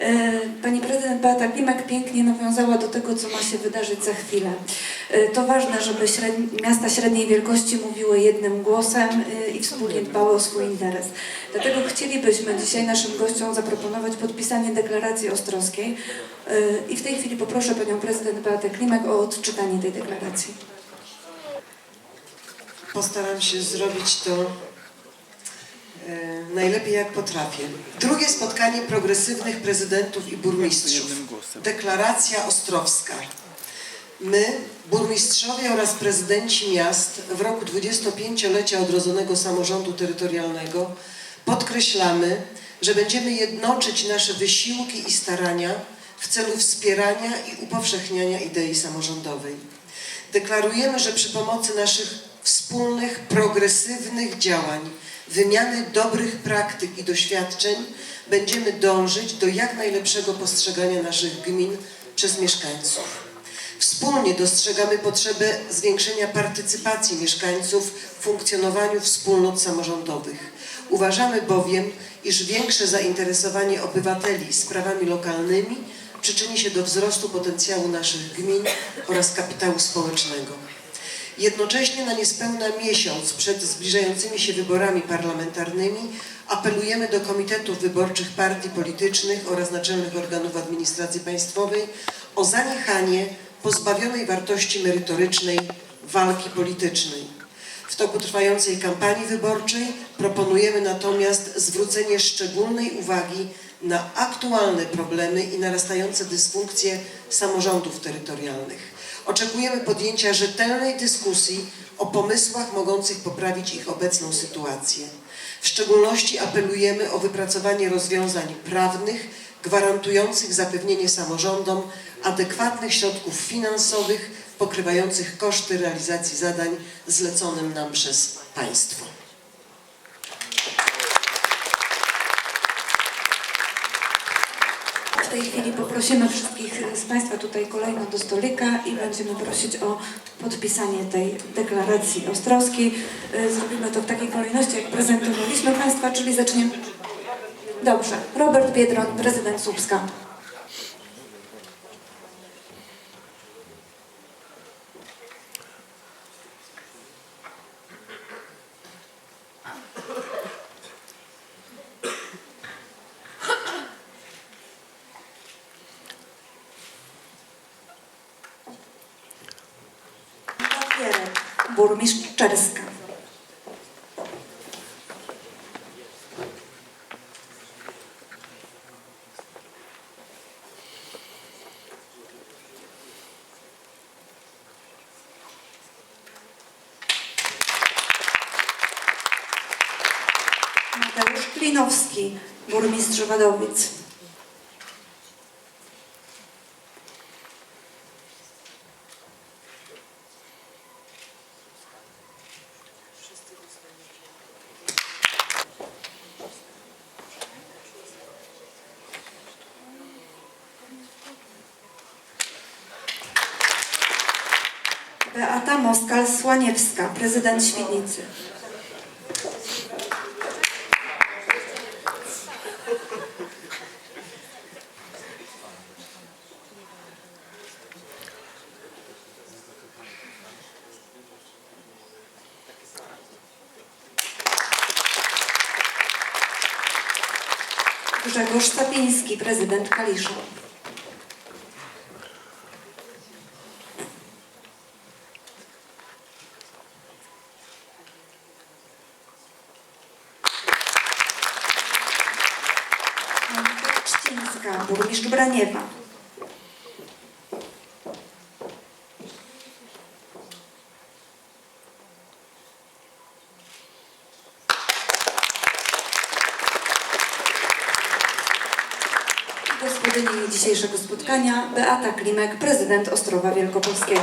E, Pani prezydent Beata Klimek pięknie nawiązała do tego, co ma się wydarzyć za chwilę. E, To ważne, żeby średni, miasta średniej wielkości mówiły jednym głosem e, i wspólnie dbały o swój interes. Dlatego chcielibyśmy dzisiaj naszym gościom zaproponować podpisanie deklaracji ostrowskiej i w tej chwili poproszę Panią prezydent Beatę Klimek o odczytanie tej deklaracji. Postaram się zrobić to najlepiej jak potrafię. Drugie spotkanie progresywnych prezydentów i burmistrzów. Deklaracja ostrowska. My, burmistrzowie oraz prezydenci miast w roku 25-lecia odrodzonego samorządu terytorialnego podkreślamy, że będziemy jednoczyć nasze wysiłki i starania w celu wspierania i upowszechniania idei samorządowej. Deklarujemy, że przy pomocy naszych wspólnych, progresywnych działań, wymiany dobrych praktyk i doświadczeń będziemy dążyć do jak najlepszego postrzegania naszych gmin przez mieszkańców. Wspólnie dostrzegamy potrzebę zwiększenia partycypacji mieszkańców w funkcjonowaniu wspólnot samorządowych. Uważamy bowiem, iż większe zainteresowanie obywateli sprawami lokalnymi przyczyni się do wzrostu potencjału naszych gmin oraz kapitału społecznego. Jednocześnie na niespełna miesiąc przed zbliżającymi się wyborami parlamentarnymi apelujemy do komitetów wyborczych partii politycznych oraz naczelnych organów administracji państwowej o zaniechanie pozbawionej wartości merytorycznej walki politycznej. W toku trwającej kampanii wyborczej proponujemy natomiast zwrócenie szczególnej uwagi na aktualne problemy i narastające dysfunkcje samorządów terytorialnych. Oczekujemy podjęcia rzetelnej dyskusji o pomysłach mogących poprawić ich obecną sytuację. W szczególności apelujemy o wypracowanie rozwiązań prawnych gwarantujących zapewnienie samorządom adekwatnych środków finansowych pokrywających koszty realizacji zadań zleconym nam przez państwo. W tej chwili poprosimy wszystkich z Państwa tutaj kolejno do stolika i będziemy prosić o podpisanie tej deklaracji ostrowskiej. Y, Zrobimy to w takiej kolejności, jak prezentowaliśmy Państwa, czyli zaczniemy... Dobrze. Robert Biedron, prezydent Słupska. Papierek, burmistrz Czerska. Mateusz Klinowski, burmistrz Wadowic. Beata Moskal-Słaniewska, prezydent Świdnicy. Grzegorz Sapiński, prezydent Kalisza. Trzcińska, burmistrz Braniewa. Gospodyni dzisiejszego spotkania Beata Klimek, prezydent Ostrowa Wielkopolskiego.